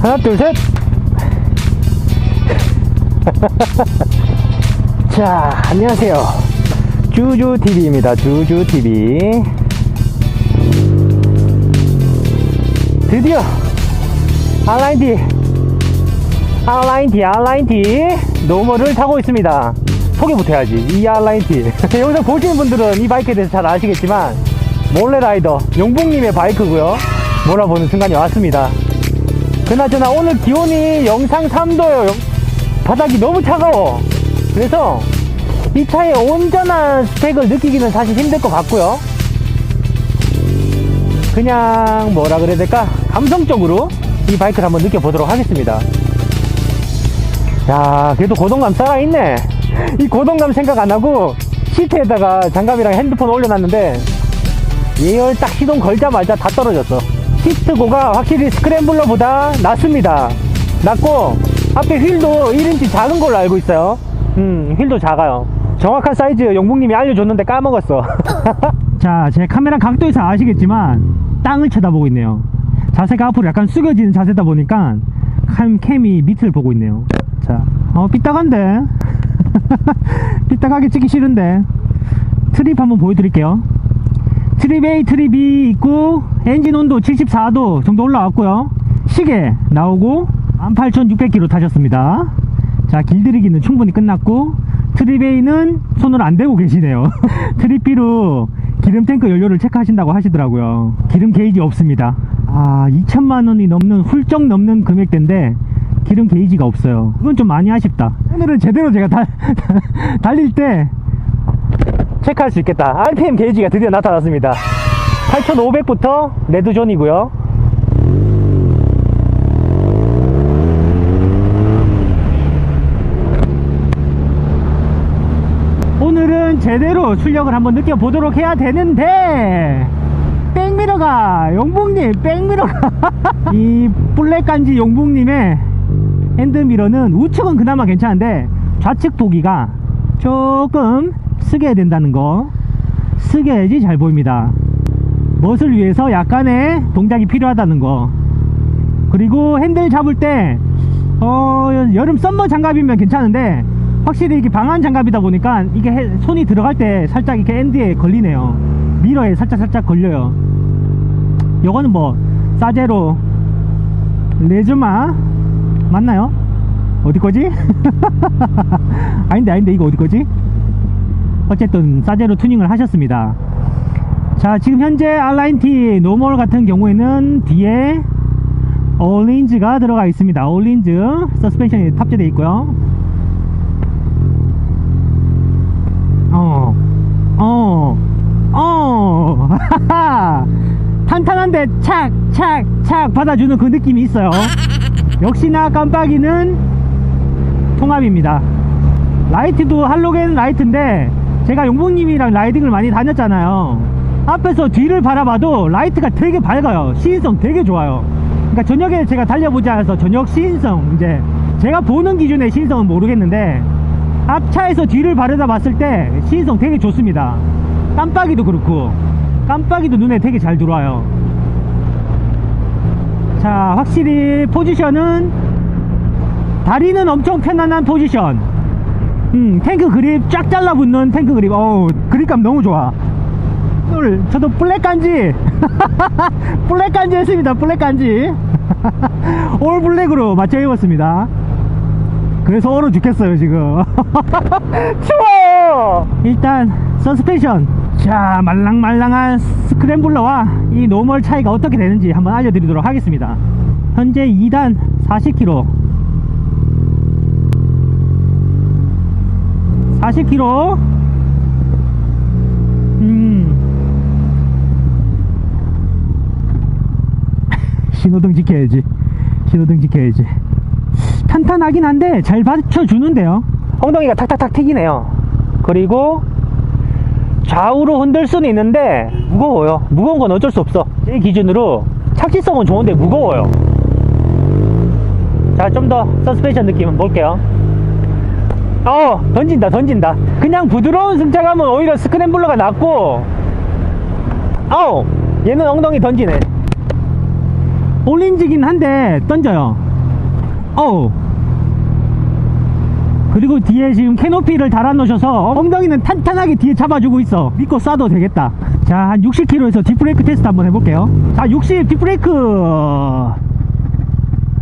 하나, 둘, 셋. 자, 안녕하세요. 주주TV입니다. 주주TV. 드디어, 알라인티, 알라인티, 알라인티, 노멀을 타고 있습니다. 소개부터 해야지. 이 알라인티. 영상 보시는 분들은 이 바이크에 대해서 잘 아시겠지만, 몰래라이더, 용봉님의 바이크고요 몰아보는 순간이 왔습니다. 그나저나 오늘 기온이 영상 3도요. 바닥이 너무 차가워. 그래서 이 차의 온전한 스펙을 느끼기는 사실 힘들 것 같고요. 그냥 뭐라 그래야 될까? 감성적으로 이 바이크를 한번 느껴보도록 하겠습니다. 야, 그래도 고동감 살아있네. 이 고동감 생각 안 하고 시트에다가 장갑이랑 핸드폰 올려놨는데 예열 딱 시동 걸자마자 다 떨어졌어. 시트고가 확실히 스크램블러보다 낫습니다. 낫고 앞에 휠도 1인치 작은 걸로 알고 있어요. 음, 휠도 작아요. 정확한 사이즈 용봉님이 알려줬는데 까먹었어. 자, 제 카메라 각도에서 아시겠지만 땅을 쳐다보고 있네요. 자세가 앞으로 약간 숙여지는 자세다 보니까 캠, 캠이 밑을 보고 있네요. 자, 어, 삐딱한데? 삐딱하게 찍기 싫은데. 트립 한번 보여드릴게요. 트립 A, 트립 B 있고 엔진 온도 74도 정도 올라왔고요. 시계 나오고 18,600km 타셨습니다. 자 길들이기는 충분히 끝났고 트립 A는 손을 안 대고 계시네요. 트립 B로 기름 탱크 연료를 체크하신다고 하시더라고요. 기름 게이지 없습니다. 아 2천만원이 넘는 훌쩍 넘는 금액대인데 기름 게이지가 없어요. 이건 좀 많이 아쉽다. 오늘은 제대로 제가 달, 달릴 때 체크할 수 있겠다. RPM 게이지가 드디어 나타났습니다. 8500부터 레드존이고요. 오늘은 제대로 출력을 한번 느껴보도록 해야 되는데 백미러가 용봉님 백미러가 이 블랙간지 용봉님의 핸드미러는 우측은 그나마 괜찮은데 좌측 보기가 조금 쓰게 해야 된다는 거 쓰게 해야지 잘 보입니다 멋을 위해서 약간의 동작이 필요하다는 거 그리고 핸들 잡을 때 어, 여름 썸머 장갑이면 괜찮은데 확실히 이게 방한 장갑이다 보니까 이게 해- 손이 들어갈 때 살짝 이렇게 엔드에 걸리네요 미러에 살짝 살짝 걸려요 요거는 뭐 사제로 레즈마 맞나요? 어디 거지? 아닌데 아닌데 이거 어디 거지? 어쨌든 사제로 투닝을 하셨습니다 자 지금 현재 알라인티 노멀 같은 경우에는 뒤에 어울린즈가 들어가 있습니다 어울린즈 서스펜션이 탑재되어 있고요 어, 어, 어, 하하. 탄탄한데 착, 착, 착 받아주는 그 느낌이 있어요. 역시나 깜빡이는 통합입니다. 라이트도 할로겐 라이트인데 제가 용봉님이랑 라이딩을 많이 다녔잖아요. 앞에서 뒤를 바라봐도 라이트가 되게 밝아요. 시인성 되게 좋아요. 그러니까 저녁에 제가 달려보지 않아서 저녁 시인성 이제 제가 보는 기준의 시인성은 모르겠는데 앞차에서 뒤를 바라다 봤을 때 시인성 되게 좋습니다. 깜빡이도 그렇고 깜빡이도 눈에 되게 잘 들어와요. 자, 확실히 포지션은 다리는 엄청 편안한 포지션. 음, 탱크 그립 쫙 잘라붙는 탱크 그립. 어우, 그립감 너무 좋아. 오늘 저도 블랙 간지 블랙 간지 했습니다. 블랙 간지. 올 블랙으로 맞춰 입었습니다. 그래서 얼어 죽겠어요 지금 추워 일단 서스펜션 자 말랑말랑한 스크램블러와 이 노멀 차이가 어떻게 되는지 한번 알려드리도록 하겠습니다 현재 2단 40km 40km 음. 신호등 지켜야지. 신호등 지켜야지. 탄탄하긴 한데 잘 받쳐주는데요. 엉덩이가 탁탁탁 튀기네요. 그리고 좌우로 흔들 수는 있는데 무거워요. 무거운 건 어쩔 수 없어. 제 기준으로 착지성은 좋은데 무거워요. 자 좀 더 서스펜션 느낌 볼게요 어 던진다 던진다 그냥 부드러운 승차감은 오히려 스크램블러가 낫고 어 얘는 엉덩이 던지네 올린지긴 한데 던져요 어우. 그리고 뒤에 지금 캐노피를 달아 놓으셔서 엉덩이는 탄탄하게 뒤에 잡아주고 있어. 믿고 쏴도 되겠다. 자, 한 60km에서 뒷브레이크 테스트 한번 해볼게요. 자, 60 뒷브레이크.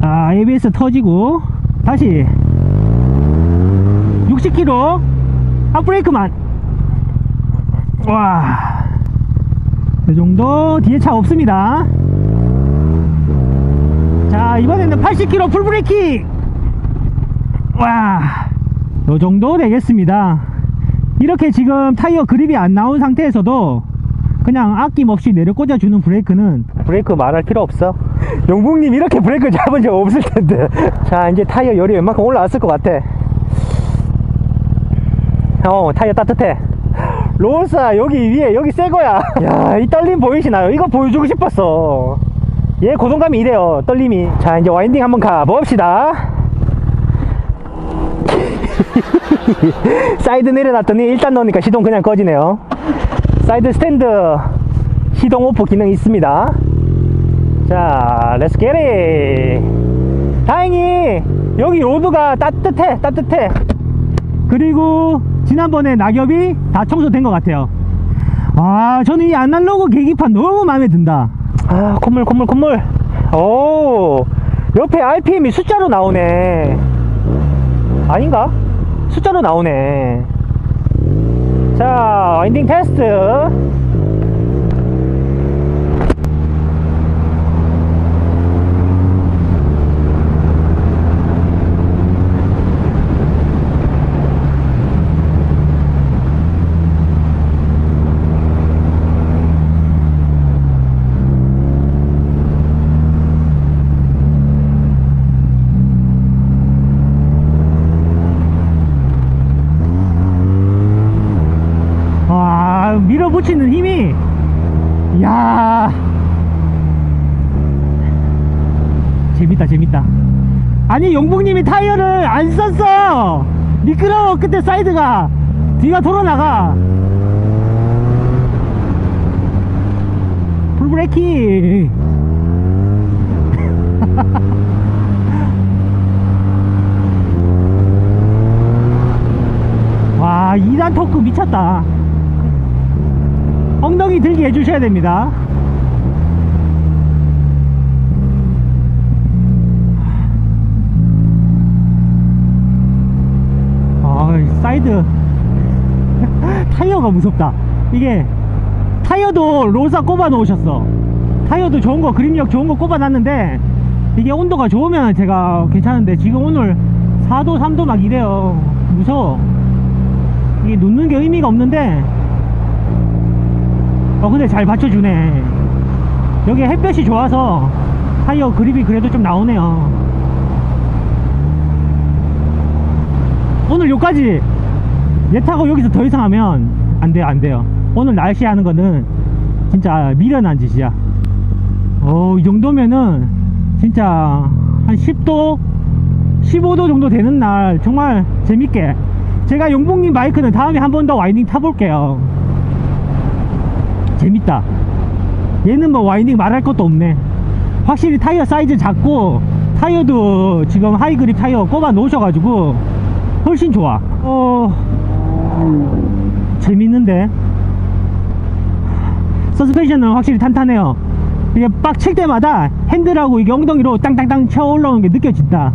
아, ABS 터지고. 다시. 60km. 앞브레이크만. 와. 이 정도 뒤에 차 없습니다. 자, 이번에는 80km 풀브레이킹. 와. 요 정도 되겠습니다. 이렇게 지금 타이어 그립이 안 나온 상태에서도 그냥 아낌없이 내려 꽂아주는 브레이크는 브레이크 말할 필요 없어. 용북님 이렇게 브레이크 잡은 적 없을 텐데. 자, 이제 타이어 열이 웬만큼 올라왔을 것 같아. 어, 타이어 따뜻해. 롤사 여기 위에 여기 새 거야. 야, 이 떨림 보이시나요? 이거 보여주고 싶었어. 얘 고동감이 이래요. 떨림이. 자, 이제 와인딩 한번 가 봅시다. 사이드 내려놨더니 일단 넣으니까 시동 그냥 꺼지네요. 사이드 스탠드 시동 오프 기능이 있습니다. 자, 렛츠 겟잇. 다행히 여기 로드가 따뜻해, 따뜻해. 그리고 지난번에 낙엽이 다 청소된 것 같아요. 아, 저는 이 아날로그 계기판 너무 마음에 든다. 아, 콧물, 콧물, 콧물. 오, 옆에 RPM이 숫자로 나오네. 아닌가? 숫자로 나오네. 자, 와인딩 테스트. 와, 밀어붙이는 힘이, 야 재밌다, 재밌다. 아니, 용북님이 타이어를 안 썼어! 미끄러워, 그때 사이드가. 뒤가 돌아나가. 풀브레이킹. 와, 2단 토크 미쳤다. 엉덩이 들게 해주셔야 됩니다. 아, 사이드 타이어가 무섭다. 이게 타이어도 로사 꼽아 놓으셨어. 타이어도 좋은 거 그립력 좋은 거 꼽아 놨는데 이게 온도가 좋으면 제가 괜찮은데 지금 오늘 4도 3도 막 이래요. 무서워. 이게 놓는 게 의미가 없는데 어 근데 잘 받쳐주네. 여기 햇볕이 좋아서 타이어 그립이 그래도 좀 나오네요. 오늘 여기까지. 얘 타고 여기서 더 이상 하면 안 돼요 안 돼요. 오늘 날씨 하는 거는 진짜 미련한 짓이야. 어이 정도면은 진짜 한 10도 15도 정도 되는 날 정말 재밌게. 제가 용봉님 바이크는 다음에 한 번 더 와이닝 타볼게요 재밌다. 얘는 뭐 와이닝 말할 것도 없네. 확실히 타이어 사이즈 작고 타이어도 지금 하이그립 타이어 꼽아 놓으셔가지고 훨씬 좋아. 어 재밌는데? 서스펜션은 확실히 탄탄해요. 이게 빡 칠 때마다 핸들하고 이게 엉덩이로 땅땅땅 쳐 올라오는 게 느껴진다.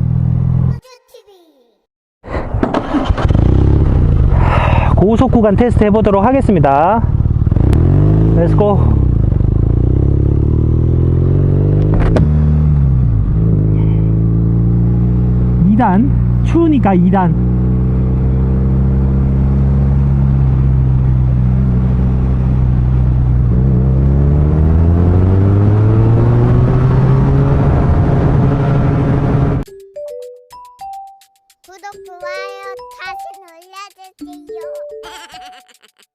고속 구간 테스트 해보도록 하겠습니다 Let's go. 단 추우니까 2단 구독 좋아요 다시 눌러주세요